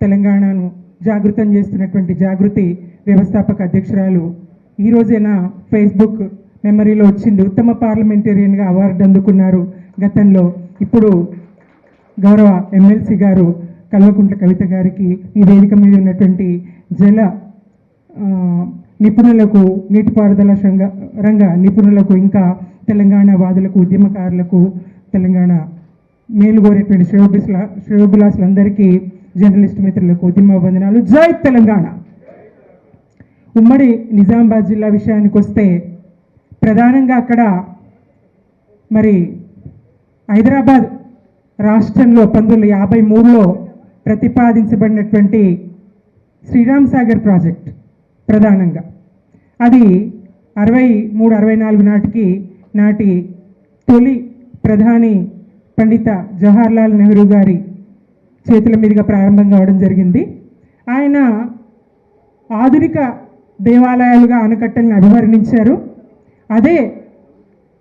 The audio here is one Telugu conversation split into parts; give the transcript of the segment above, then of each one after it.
తెలంగాణను జాగృతం చేస్తున్నటువంటి జాగృతి వ్యవస్థాపక అధ్యక్షురాలు. ఈ రోజైనా ఫేస్బుక్ మెమరీలో వచ్చింది. ఉత్తమ పార్లమెంటేరియన్గా అవార్డు అందుకున్నారు గతంలో. ఇప్పుడు గౌరవ ఎమ్మెల్సీ గారు కల్వకుంట్ల కవిత గారికి ఈ వేదిక మీద ఉన్నటువంటి జల నిపుణులకు నీటిపారుదల సంఘ రంగ నిపుణులకు ఇంకా తెలంగాణ వాదులకు ఉద్యమకారులకు తెలంగాణ మేలుగోరేటువంటి శ్రేయోభిల శ్రేయోభిలాసులందరికీ జర్నలిస్ట్ మిత్రులకు ఉద్యమ జై తెలంగాణ. ఉమ్మడి నిజామాబాద్ జిల్లా విషయానికి వస్తే ప్రధానంగా అక్కడ మరి హైదరాబాద్ రాష్ట్రంలో పంతొమ్మిది వందల యాభై మూడులో ప్రతిపాదించబడినటువంటి శ్రీరామ్ సాగర్ ప్రాజెక్ట్ ప్రధానంగా. అది అరవై మూడు అరవై నాలుగు నాటికి నాటి తొలి ప్రధాని పండిత జవహర్లాల్ నెహ్రూ గారి చేతుల మీదుగా ప్రారంభం కావడం జరిగింది. ఆయన ఆధునిక దేవాలయాలుగా ఆనకట్టలను అభివర్ణించారు. అదే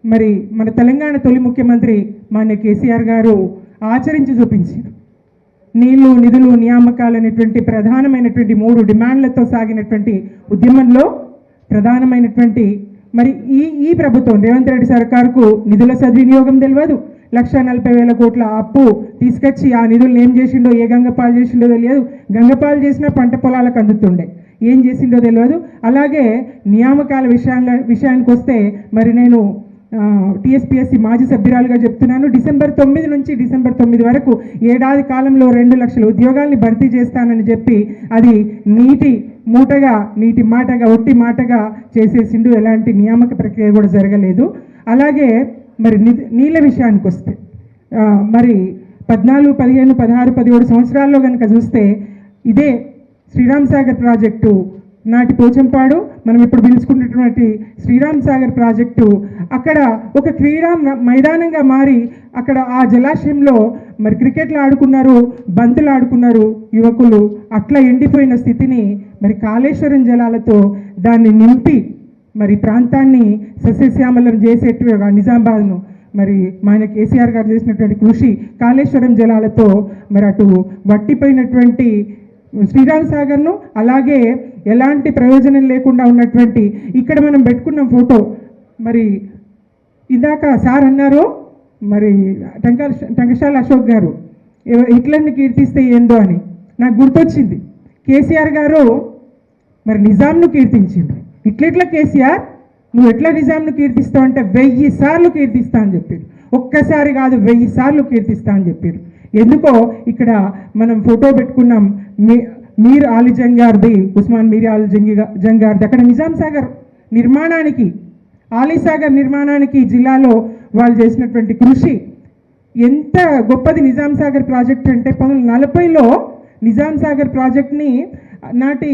మరి మన తెలంగాణ తొలి ముఖ్యమంత్రి మాన్య కేసీఆర్ గారు ఆచరించి చూపించారు. నీళ్ళు నిధులు నియామకాలు అనేటువంటి ప్రధానమైనటువంటి మూడు డిమాండ్లతో సాగినటువంటి ఉద్యమంలో ప్రధానమైనటువంటి మరి ఈ ఈ ప్రభుత్వం రేవంత్ రెడ్డి సర్కార్కు నిధుల సద్వినియోగం తెలియదు లక్ష నలభై వేల కోట్ల అప్పు తీసుకొచ్చి ఆ నిధులను ఏం చేసిండో ఏ గంగపాలు చేసిండో తెలియదు. గంగపాలు చేసినా పంట పొలాలకు అందుతుండే. ఏం చేసిండో తెలియదు. అలాగే నియామకాల విషయాల విషయానికి వస్తే మరి నేను టీఎస్పీఎస్సీ మాజీ సభ్యురాలుగా చెప్తున్నాను. డిసెంబర్ తొమ్మిది నుంచి డిసెంబర్ తొమ్మిది వరకు ఏడాది కాలంలో రెండు లక్షల ఉద్యోగాల్ని భర్తీ చేస్తానని చెప్పి అది నీటి మూటగా నీటి మాటగా ఒట్టి మాటగా చేసేసిండు. ఎలాంటి నియామక ప్రక్రియ కూడా జరగలేదు. అలాగే మరి ని- నీళ్ళ విషయానికి వస్తే మరి పద్నాలుగు పదిహేను పదహారు పదిహేడు సంవత్సరాల్లో కనుక చూస్తే ఇదే శ్రీరామ్ సాగర్ ప్రాజెక్టు నాటి పోచంపాడు మనం ఇప్పుడు పిలుచుకున్నటువంటి శ్రీరామ్ సాగర్ ప్రాజెక్టు అక్కడ ఒక క్రీడా మైదానంగా మారి అక్కడ ఆ జలాశయంలో మరి క్రికెట్లు ఆడుకున్నారు బంతులు ఆడుకున్నారు యువకులు. అట్లా ఎండిపోయిన స్థితిని మరి కాళేశ్వరం జలాలతో దాన్ని నింపి మరి ప్రాంతాన్ని సస్యశ్యామలం చేసేట్టు నిజామాబాద్ను మరి మన కేసీఆర్ గారు చేసినటువంటి కృషి కాళేశ్వరం జలాలతో మరి అటు వట్టిపోయినటువంటి శ్రీరామ్ సాగర్ను అలాగే ఎలాంటి ప్రయోజనం లేకుండా ఉన్నటువంటి ఇక్కడ మనం పెట్టుకున్న ఫోటో మరి ఇందాక సార్ అన్నారు మరి టంక టంకశాల అశోక్ గారు ఎవ- హిట్లర్ని కీర్తిస్తే ఏందో అని. నాకు గుర్తొచ్చింది. కేసీఆర్ గారు మరి నిజాంను కీర్తించిండ్రు ఇట్లెట్లా కేసీఆర్? నువ్వు ఎట్లా నిజాంను కీర్తిస్తావు అంటే వెయ్యి సార్లు కీర్తిస్తా అని చెప్పారు ఒక్కసారి కాదు వెయ్యి సార్లు కీర్తిస్తా అని చెప్పారు ఎందుకో ఇక్కడ మనం ఫోటో పెట్టుకున్నాం మీ మీర్ ఆలి జంగార్ది ఉస్మాన్ మీర్ ఆలి జంగి జంగార్ది. అక్కడ నిజాం సాగర్ నిర్మాణానికి ఆలీసాగర్ నిర్మాణానికి జిల్లాలో వాళ్ళు చేసినటువంటి కృషి ఎంత గొప్పది నిజాం సాగర్ ప్రాజెక్ట్ అంటే పంతొమ్మిది నలభైలో నిజాం సాగర్ ప్రాజెక్ట్ని నాటి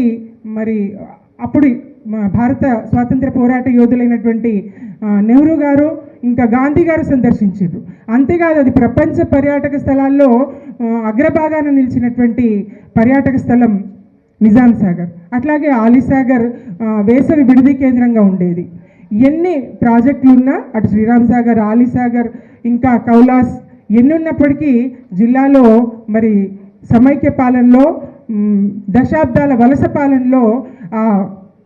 మరి అప్పుడు భారత స్వాతంత్ర పోరాట యోధులైనటువంటి నెహ్రూ గారు ఇంకా గాంధీ గారు సందర్శించారు. అంతేకాదు అది ప్రపంచ పర్యాటక స్థలాల్లో అగ్రభాగాన నిలిచినటువంటి పర్యాటక స్థలం నిజాం సాగర్. అట్లాగే ఆలీసాగర్ వేసవి విడిది కేంద్రంగా ఉండేది. ఎన్ని ప్రాజెక్టులు ఉన్నా అటు శ్రీరామ్ సాగర్ ఆలీసాగర్ ఇంకా కౌలాస్ ఎన్ని ఉన్నప్పటికీ జిల్లాలో మరి సమైక్య పాలనలో దశాబ్దాల వలస పాలనలో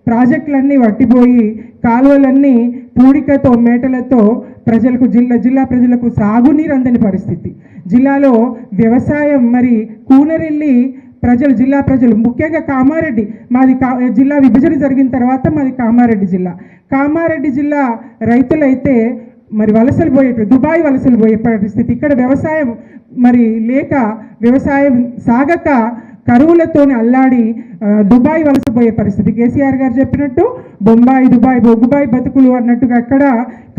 ప్రాజెక్టులన్నీ వట్టిపోయి కాలువలన్నీ పూడికతో మేటలతో ప్రజలకు జిల్లా జిల్లా ప్రజలకు సాగునీరు అందని పరిస్థితి. జిల్లాలో వ్యవసాయం మరి కూనరెల్లి ప్రజలు జిల్లా ప్రజలు ముఖ్యంగా కామారెడ్డి మాది కా జిల్లా విభజన జరిగిన తర్వాత మాది కామారెడ్డి జిల్లా. కామారెడ్డి జిల్లా రైతులైతే మరి వలసలు పోయే దుబాయ్ వలసలు పోయే పరిస్థితి. ఇక్కడ వ్యవసాయం మరి లేక వ్యవసాయం సాగక కరువులతోనే అల్లాడి దుబాయ్ వలసపోయే పరిస్థితి. కేసీఆర్ గారు చెప్పినట్టు బొంబాయి దుబాయ్ బొగ్గుబాయి బతుకులు అన్నట్టుగా అక్కడ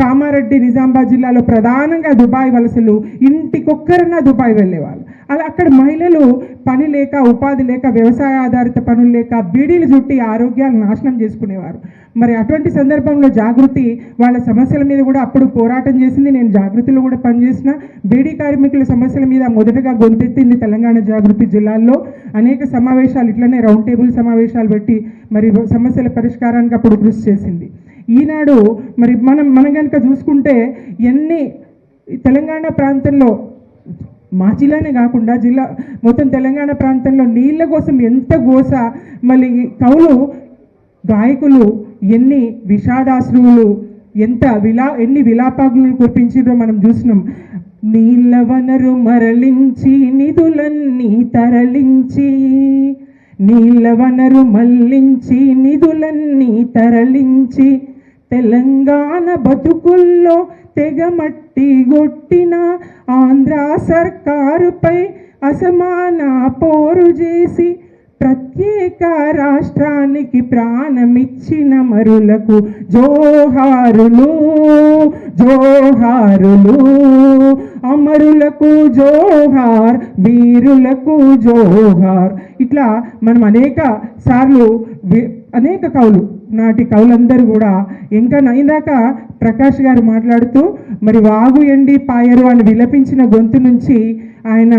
కామారెడ్డి నిజామాబాద్ జిల్లాలో ప్రధానంగా దుబాయ్ వలసలు ఇంటికొక్కరన్నా దుబాయ్ వెళ్ళేవాళ్ళు. అలా అక్కడ మహిళలు పని లేక ఉపాధి లేక వ్యవసాయ ఆధారిత పనులు లేక బీడీలు చుట్టి ఆరోగ్యాలు నాశనం చేసుకునేవారు. మరి అటువంటి సందర్భంలో జాగృతి వాళ్ళ సమస్యల మీద కూడా అప్పుడు పోరాటం చేసింది. నేను జాగృతిలో కూడా పనిచేసిన బీడీ కార్మికుల సమస్యల మీద మొదటగా గొంతెత్తింది తెలంగాణ జాగృతి జిల్లాల్లో. అనేక సమావేశాలు ఇట్లనే రౌండ్ టేబుల్ సమావేశాలు పెట్టి మరి సమస్యల పరిష్కారానికి అప్పుడు కృషి చేసింది. ఈనాడు మరి మనం మనం కనుక చూసుకుంటే ఎన్ని తెలంగాణ ప్రాంతంలో మా జిల్లానే కాకుండా జిల్లా మొత్తం తెలంగాణ ప్రాంతంలో నీళ్ళ కోసం ఎంత గోస మళ్ళీ కవులు గాయకులు ఎన్ని విషాదాశ్రువులు ఎంత విలా ఎన్ని విలాపాగ్నులు కురిపించిందో మనం చూసినాం. నీళ్ళ వనరు మరలించి నిధులన్నీ తరలించి. నీళ్ళ వనరు మళ్ళించి నిధులన్నీ తరలించి. తెలంగాణ బతుకుల్లో తెగమట్టి గొట్టిన ఆంధ్ర సర్కారుపై అసమాన పోరు చేసి ప్రత్యేక రాష్ట్రానికి ప్రాణమిచ్చిన మరులకు జోహారులు జోహారులు. అమరులకు జోహార్ వీరులకు జోహార్. ఇట్లా మనం అనేక సార్లు వి- అనేక కవులు నాటి కవులందరూ కూడా ఇంకా ఇందాక ప్రకాష్ గారు మాట్లాడుతూ మరి వాగు ఎండి పాయరు అని విలపించిన గొంతు నుంచి ఆయన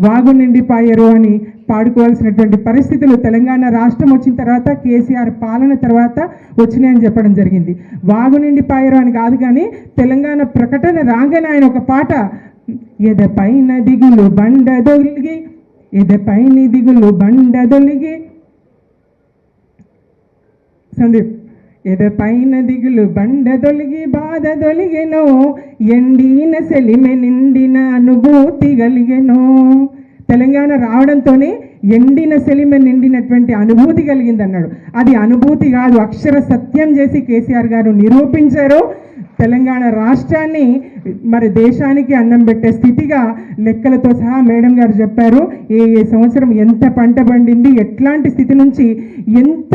వాగు నిండి పాయరు అని పాడుకోవాల్సినటువంటి పరిస్థితులు తెలంగాణ రాష్ట్రం వచ్చిన తర్వాత కేసీఆర్ పాలన తర్వాత వచ్చినాయని చెప్పడం జరిగింది. వాగు నిండి పాయరు అని కాదు కానీ తెలంగాణ ప్రకటన రాగానే ఆయన ఒక పాట ఎదపైన దిగులు బండ దొలిగి ఎదపైన దిగులు బండ దొలిగి. సందీప్ ఎదపైన దిగులు బండ దొలిగి బాధ దొలిగెనో ఎండిన సెలిమె నిండిన అనుభూతి కలిగెను. తెలంగాణ రావడంతోనే ఎండిన సెలిమ నిండినటువంటి అనుభూతి కలిగింది అన్నాడు అది అనుభూతి కాదు అక్షర సత్యం చేసి కేసీఆర్ గారు నిరూపించారు. తెలంగాణ రాష్ట్రాన్ని మరి దేశానికి అన్నం పెట్టే స్థితిగా లెక్కలతో సహా మేడం గారు చెప్పారు. ఏ ఏ సంవత్సరం ఎంత పంట పండింది ఎట్లాంటి స్థితి నుంచి ఎంత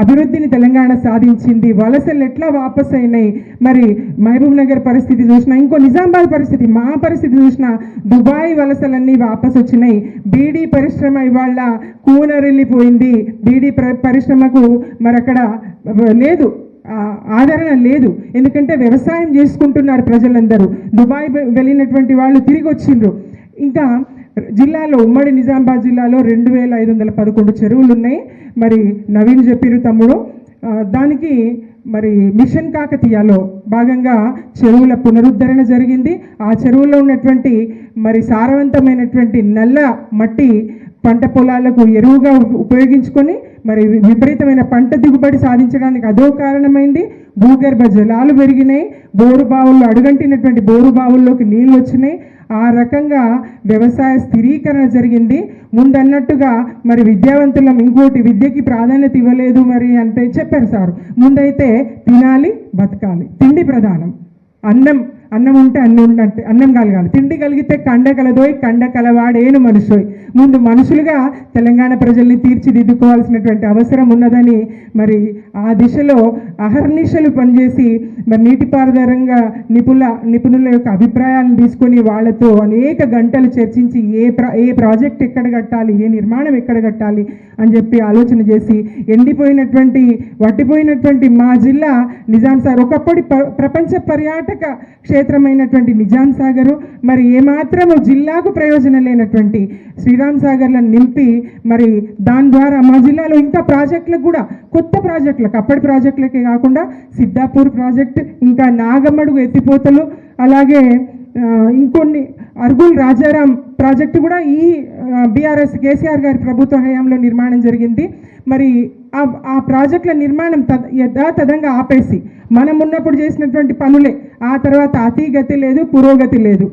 అభివృద్ధిని తెలంగాణ సాధించింది. వలసలు ఎట్లా వాపస్ అయినాయి మరి మహబూబ్ నగర్ పరిస్థితి చూసినా ఇంకో నిజామాబాద్ పరిస్థితి మా పరిస్థితి చూసినా దుబాయ్ వలసలన్నీ వాపస్ వచ్చినాయి బీడీ పరిశ్రమ ఇవాళ కూనరిల్లిపోయింది. బీడీ పరిశ్రమకు మరి అక్కడ లేదు ఆదరణ లేదు. ఎందుకంటే వ్యవసాయం చేసుకుంటున్నారు ప్రజలందరూ. దుబాయ్ వెళ్ళినటువంటి వాళ్ళు తిరిగి వచ్చిండ్రు ఇంకా జిల్లాలో ఉమ్మడి నిజామాబాద్ జిల్లాలో రెండు వేల ఐదు వందల పదకొండు చెరువులు ఉన్నాయి మరి నవీన్ చెప్పిరు తమ్ముడు. దానికి మరి మిషన్ కాకతీయలో భాగంగా చెరువుల పునరుద్ధరణ జరిగింది. ఆ చెరువులో ఉన్నటువంటి మరి సారవంతమైనటువంటి నల్ల మట్టి పంట పొలాలకు ఎరువుగా ఉపయోగించుకొని మరి విపరీతమైన పంట దిగుబడి సాధించడానికి అదో కారణమైంది. భూగర్భ జలాలు పెరిగినాయి. బోరు బావుల్లో అడుగంటినటువంటి బోరు బావుల్లోకి నీళ్ళు వచ్చినాయి. ఆ రకంగా వ్యవసాయ స్థిరీకరణ జరిగింది. ముందన్నట్టుగా మరి విద్యావంతులం ఇంకోటి విద్యకి ప్రాధాన్యత ఇవ్వలేదు మరి అంటే చెప్పారు సార్. ముందైతే తినాలి బతకాలి. తిండి ప్రధానం. అన్నం అన్నం ఉంటే అన్నం ఉన్నట్టు అన్నం కలగాలి. తిండి కలిగితే కండ కలదోయ్ కండ కలవాడేను మనుషోయ్. ముందు మనుషులుగా తెలంగాణ ప్రజల్ని తీర్చిదిద్దుకోవాల్సినటువంటి అవసరం ఉన్నదని మరి ఆ దిశలో అహర్నిశలు పనిచేసి మరి నీటిపారుదరంగా నిపుణ నిపుణుల యొక్క అభిప్రాయాలను తీసుకొని వాళ్ళతో అనేక గంటలు చర్చించి ఏ ప్రా ఏ ప్రాజెక్ట్ ఎక్కడ కట్టాలి ఏ నిర్మాణం ఎక్కడ కట్టాలి అని చెప్పి ఆలోచన చేసి ఎండిపోయినటువంటి వట్టిపోయినటువంటి మా జిల్లా నిజాం సార్ ఒకప్పటి ప్రపంచ పర్యాటక క్షేత్రమైనటువంటి నిజాం సాగరు. మరి ఏమాత్రము జిల్లాకు ప్రయోజనం లేనటువంటి శ్రీరామ్ సాగర్లను నింపి మరి దాని ద్వారా మా జిల్లాలో ఇంకా ప్రాజెక్టులకు కూడా కొత్త ప్రాజెక్టులకు అప్పటి ప్రాజెక్టులకే కాకుండా సిద్ధాపూర్ ప్రాజెక్ట్ ఇంకా నాగమడుగు ఎత్తిపోతలు అలాగే ఇంకొన్ని అర్గుల్ రాజారాం ప్రాజెక్టు కూడా ఈ బీఆర్ఎస్ కేసీఆర్ గారి ప్రభుత్వ హయాంలో నిర్మాణం జరిగింది. మరి ఆ ఆ ప్రాజెక్టుల నిర్మాణం తద యథాతథంగా ఆపేసి మనం ఉన్నప్పుడు చేసినటువంటి పనులే ఆ తర్వాత అతి గతి లేదు పురోగతి లేదు.